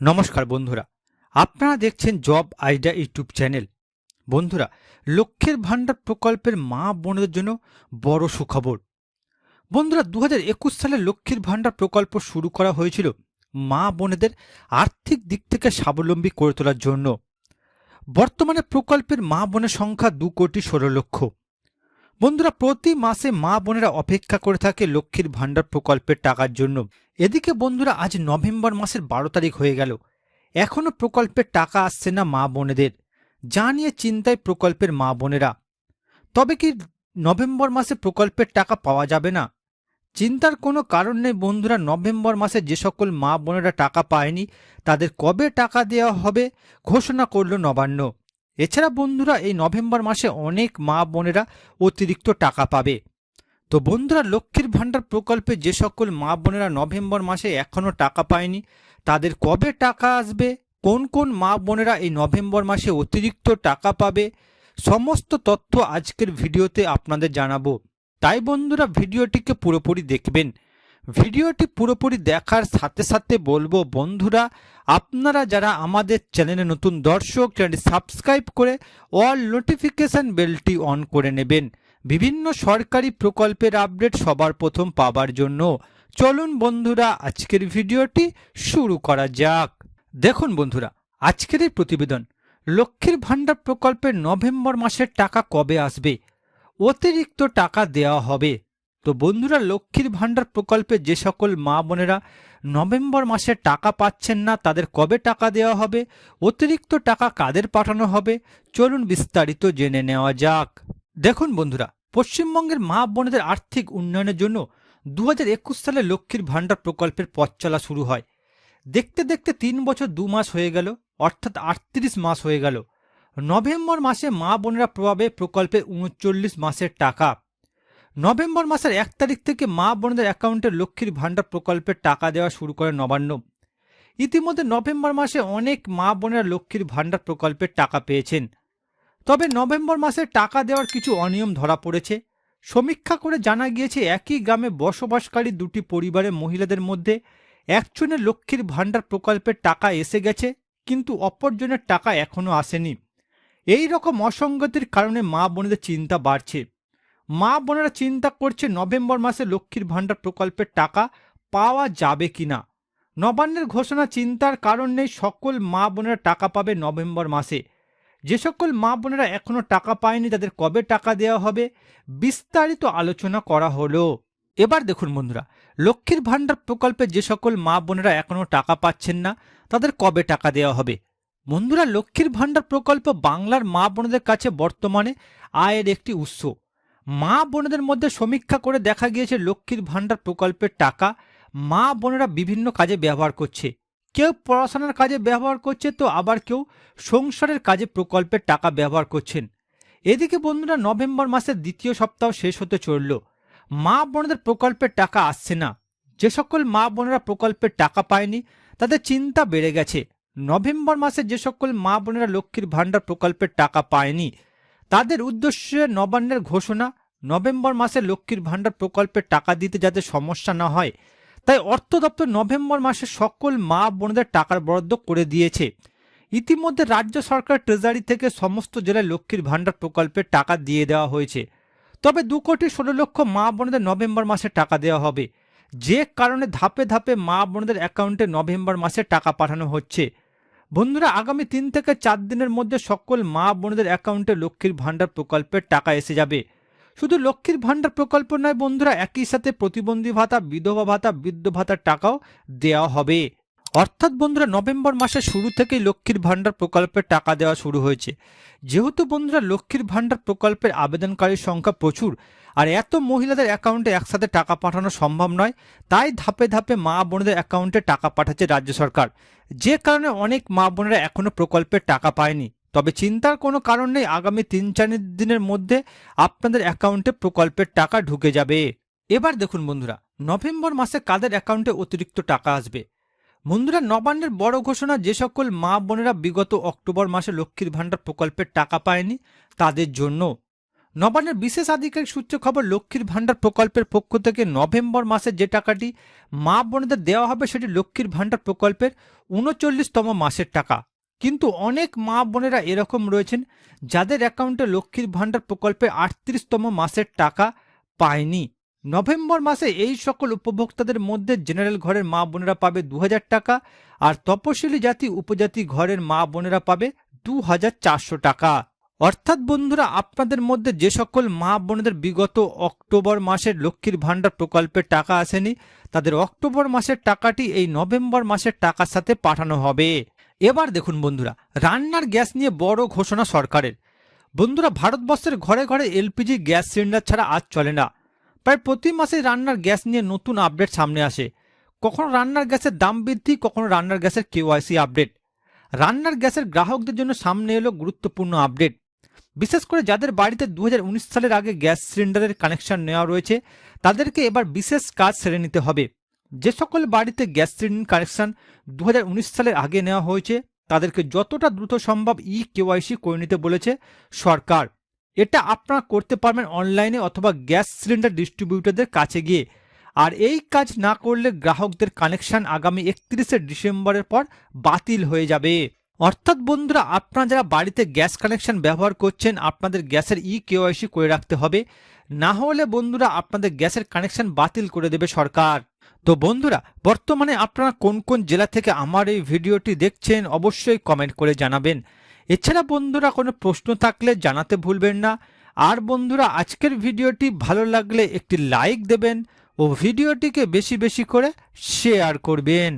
নমস্কার বন্ধুরা। আপনারা দেখছেন জব আইডিয়া ইউটিউব চ্যানেল। বন্ধুরা লক্ষ্যের ভাণ্ডার প্রকল্পের মা বোনদের জন্য বড় সুখবর। বন্ধুরা দু সালে লক্ষ্মীর ভাণ্ডার প্রকল্প শুরু করা হয়েছিল মা বোনেদের আর্থিক দিক থেকে স্বাবলম্বী করে তোলার জন্য। বর্তমানে প্রকল্পের মা বোনের সংখ্যা দু কোটি ষোলো লক্ষ। বন্ধুরা, প্রতি মাসে মা বোনেরা অপেক্ষা করে থাকে লক্ষ্মীর ভাণ্ডার প্রকল্পের টাকার জন্য। এদিকে বন্ধুরা, আজ নভেম্বর মাসের বারো তারিখ হয়ে গেল। এখনও প্রকল্পের টাকা আসছে না মা বোনেদের। যা নিয়ে চিন্তায় প্রকল্পের মা বোনেরা। তবে কি নভেম্বর মাসে প্রকল্পের টাকা পাওয়া যাবে না? চিন্তার কোনো কারণ নেই বন্ধুরা, নভেম্বর মাসে যে সকল মা বোনেরা টাকা পায়নি, তাদের কবে টাকা দেওয়া হবে ঘোষণা করল নবান্ন। এছাড়া বন্ধুরা এই নভেম্বর মাসে অনেক মা বোনেরা অতিরিক্ত টাকা পাবে। তো বন্ধুরা, লক্ষ্মীর ভাণ্ডার প্রকল্পে যে সকল মা বোনেরা নভেম্বর মাসে এখনও টাকা পায়নি, তাদের কবে টাকা আসবে, কোন কোন মা বোনেরা এই নভেম্বর মাসে অতিরিক্ত টাকা পাবে, সমস্ত তথ্য আজকের ভিডিওতে আপনাদের জানাব। তাই বন্ধুরা, ভিডিওটিকে পুরোপুরি দেখবেন। ভিডিওটি পুরোপুরি দেখার সাথে সাথে বলব, বন্ধুরা, আপনারা যারা আমাদের চ্যানেলে নতুন দর্শক, চ্যানেলটি সাবস্ক্রাইব করে অল নোটিফিকেশান বেলটি অন করে নেবেন। বিভিন্ন সরকারি প্রকল্পের আপডেট সবার প্রথম পাবার জন্য। চলুন, বন্ধুরা, আজকের ভিডিওটি শুরু করা যাক। দেখুন, বন্ধুরা, আজকের এই প্রতিবেদন। লক্ষ্মীর ভাণ্ডার প্রকল্পের নভেম্বর মাসের টাকা কবে আসবে? অতিরিক্ত টাকা দেওয়া হবে। তো বন্ধুরা, লক্ষ্মীর ভাণ্ডার প্রকল্পে যে সকল মা বোনেরা নভেম্বর মাসে টাকা পাচ্ছেন না, তাদের কবে টাকা দেওয়া হবে? অতিরিক্ত টাকা কাদের পাঠানো হবে? চলুন বিস্তারিত জেনে নেওয়া যাক। দেখুন বন্ধুরা, পশ্চিমবঙ্গের মা বোনেদের আর্থিক উন্নয়নের জন্য দু হাজার একুশ সালে লক্ষ্মীর ভাণ্ডার প্রকল্পের পথ চলা শুরু হয়। দেখতে দেখতে তিন বছর দু মাস হয়ে গেল, অর্থাৎ আটত্রিশ মাস হয়ে গেল। নভেম্বর মাসে মা বোনেরা প্রভাবে প্রকল্পে উনচল্লিশ মাসের টাকা। নভেম্বর মাসের এক তারিখ থেকে মা বোনদের অ্যাকাউন্টে লক্ষ্মীর ভাণ্ডার প্রকল্পের টাকা দেওয়া শুরু করে নবান্ন। ইতিমধ্যে নভেম্বর মাসে অনেক মা বোনেরা লক্ষ্মীর ভাণ্ডার প্রকল্পের টাকা পেয়েছেন। তবে নভেম্বর মাসে টাকা দেওয়ার কিছু অনিয়ম ধরা পড়েছে। সমীক্ষা করে জানা গিয়েছে একই গ্রামে বসবাসকারী দুটি পরিবারের মহিলাদের মধ্যে একজনের লক্ষ্মীর ভাণ্ডার প্রকল্পের টাকা এসে গেছে, কিন্তু অপরজনের টাকা এখনও আসেনি। এই রকম অসঙ্গতির কারণে মা বোনেদের চিন্তা বাড়ছে। মা বোনেরা চিন্তা করছে নভেম্বর মাসে লক্ষ্মীর ভাণ্ডার প্রকল্পের টাকা পাওয়া যাবে কিনা। নবান্নের ঘোষণা চিন্তার কারণ নেই, সকল মা বোনেরা টাকা পাবে নভেম্বর মাসে। যে সকল মা বোনেরা এখনও টাকা পায়নি, তাদের কবে টাকা দেওয়া হবে, বিস্তারিত আলোচনা করা হলো। এবার দেখুন বন্ধুরা, লক্ষ্মীর ভাণ্ডার প্রকল্পে যে সকল মা বোনেরা এখনও টাকা পাচ্ছেন না, তাদের কবে টাকা দেওয়া হবে? বন্ধুরা, লক্ষ্মীর ভাণ্ডার প্রকল্প বাংলার মা বোনদের কাছে বর্তমানে আয়ের একটি উৎস। মা বোনদের মধ্যে সমীক্ষা করে দেখা গিয়েছে লক্ষ্মীর ভাণ্ডার প্রকল্পের টাকা। মা বোনেরা বিভিন্ন কাজে ব্যবহার করছে। কেউ পড়াশোনার কাজে ব্যবহার করছে তো আবার কেউ সংসারের কাজে প্রকল্পের টাকা ব্যবহার করছেন। এদিকে বন্ধুরা নভেম্বর মাসের দ্বিতীয় সপ্তাহ শেষ হতে চলল। মা বোনেদের প্রকল্পের টাকা আসছে না। যে সকল মা বোনেরা প্রকল্পের টাকা পায়নি, তাদের চিন্তা বেড়ে গেছে। নভেম্বর মাসে যে সকল মা বোনেরা লক্ষ্মীর ভাণ্ডার প্রকল্পের টাকা পায়নি তাদের উদ্দেশ্যে নবান্নের ঘোষণা, নভেম্বর মাসে লক্ষ্মীর ভাণ্ডার প্রকল্পের টাকা দিতে যাতে সমস্যা না হয়। তাই অর্থ দপ্তর নভেম্বর মাসে সকল মা বোনদের টাকার বরাদ্দ করে দিয়েছে। ইতিমধ্যে রাজ্য সরকার ট্রেজারি থেকে সমস্ত জেলায় লক্ষ্মীর ভাণ্ডার প্রকল্পের টাকা দিয়ে দেওয়া হয়েছে। তবে দু কোটি ষোলো লক্ষ মা বোনদের নভেম্বর মাসে টাকা দেওয়া হবে। যে কারণে ধাপে ধাপে মা বোনদের অ্যাকাউন্টে নভেম্বর মাসে টাকা পাঠানো হচ্ছে। বন্ধুরা, আগামী তিন থেকে চার দিনের মধ্যে সকল মা বোনদের অ্যাকাউন্টে লক্ষ্মীর ভাণ্ডার প্রকল্পের টাকা এসে যাবে। শুধু লক্ষ্মীর ভাণ্ডার প্রকল্প নয় বন্ধুরা, একই সাথে প্রতিবন্ধী ভাতা, বিধবা ভাতা, বৃদ্ধ ভাতার টাকাও দেওয়া হবে। অর্থাৎ বন্ধুরা, নভেম্বর মাসের শুরু থেকেই লক্ষ্মীর ভাণ্ডার প্রকল্পের টাকা দেওয়া শুরু হয়েছে। যেহেতু বন্ধুরা, লক্ষ্মীর ভাণ্ডার প্রকল্পের আবেদনকারীর সংখ্যা প্রচুর আর এত মহিলাদের অ্যাকাউন্টে একসাথে টাকা পাঠানো সম্ভব নয়, তাই ধাপে ধাপে মা বোনদের অ্যাকাউন্টে টাকা পাঠাচ্ছে রাজ্য সরকার। যে কারণে অনেক মা বোনেরা এখনও প্রকল্পের টাকা পায়নি। তবে চিন্তার কোনো কারণ নেই, আগামী তিন চার দিনের মধ্যে আপনাদের অ্যাকাউন্টে প্রকল্পের টাকা ঢুকে যাবে। এবার দেখুন বন্ধুরা, নভেম্বর মাসে কাদের অ্যাকাউন্টে অতিরিক্ত টাকা আসবে? বন্ধুরা, নবান্নের বড় ঘোষণা যে সকল মা বোনেরা বিগত অক্টোবর মাসে লক্ষ্মীর ভাণ্ডার প্রকল্পের টাকা পায়নি, তাদের জন্য। নবান্নের বিশেষ আধিকারিক সূত্রে খবর, লক্ষ্মীর ভাণ্ডার প্রকল্পের পক্ষ থেকে নভেম্বর মাসে যে টাকাটি মা বোনদের দেওয়া হবে সেটি লক্ষ্মীর ভাণ্ডার প্রকল্পের উনচল্লিশতম মাসের টাকা। কিন্তু অনেক মা বোনেরা এরকম রয়েছেন যাদের অ্যাকাউন্টে লক্ষ্মীর ভাণ্ডার প্রকল্পে আটত্রিশতম মাসের টাকা পায়নি। নভেম্বর মাসে এই সকল উপভোক্তাদের মধ্যে জেনারেল ঘরের মা বোনেরা পাবে দু হাজার টাকা আর তপশিলি জাতি উপজাতি ঘরের মা বোনেরা পাবে দু হাজার চারশো টাকা। অর্থাৎ বন্ধুরা, আপনাদের মধ্যে যে সকল মা বোনেদের বিগত অক্টোবর মাসের লক্ষ্মীর ভাণ্ডার প্রকল্পের টাকা আসেনি, তাদের অক্টোবর মাসের টাকাটি এই নভেম্বর মাসের টাকার সাথে পাঠানো হবে। এবার দেখুন বন্ধুরা, রান্নার গ্যাস নিয়ে বড় ঘোষণা সরকারের। বন্ধুরা, ভারতবর্ষের ঘরে ঘরে এলপিজি গ্যাস সিলিন্ডার ছাড়া আজ চলে না। প্রায় প্রতি মাসে রান্নার গ্যাস নিয়ে নতুন আপডেট সামনে আসে। কখনো রান্নার গ্যাসের দাম বৃদ্ধি, কখনো রান্নার গ্যাসের কেওয়াইসি আপডেট। রান্নার গ্যাসের গ্রাহকদের জন্য সামনে এলো গুরুত্বপূর্ণ আপডেট। বিশেষ করে যাদের বাড়িতে দু হাজার উনিশ সালের আগে গ্যাস সিলিন্ডারের কানেকশন নেওয়া রয়েছে, তাদেরকে এবার বিশেষ কাজ সেরে নিতে হবে। যে সকল বাড়িতে গ্যাস সিলিন্ডার কানেকশন দু হাজার উনিশ সালের আগে নেওয়া হয়েছে, তাদেরকে যতটা দ্রুত সম্ভব ই কেওয়াইসি করে নিতে বলেছে সরকার। এটা আপনারা করতে পারবেন অনলাইনে অথবা গ্যাস সিলিন্ডার ডিস্ট্রিবিউটরদের কাছে গিয়ে। আর এই কাজ না করলে গ্রাহকদের কানেকশন আগামী একত্রিশে ডিসেম্বরের পর বাতিল হয়ে যাবে। অর্থাৎ বন্ধুরা, আপনারা যারা বাড়িতে গ্যাস কানেকশন ব্যবহার করছেন, আপনাদের গ্যাসের ই কেওয়াইসি করে রাখতে হবে। না হলে বন্ধুরা, আপনাদের গ্যাসের কানেকশন বাতিল করে দেবে সরকার। তো বন্ধুরা, বর্তমানে আপনারা কোন কোন জেলা থেকে আমার এই ভিডিওটি দেখছেন, অবশ্যই কমেন্ট করে জানাবেন। এছাড়া বন্ধুরা, কোনো প্রশ্ন থাকলে জানাতে ভুলবেন না। আর বন্ধুরা, আজকের ভিডিওটি ভালো লাগলে একটি লাইক দেবেন ও ভিডিওটিকে বেশি বেশি করে শেয়ার করবেন।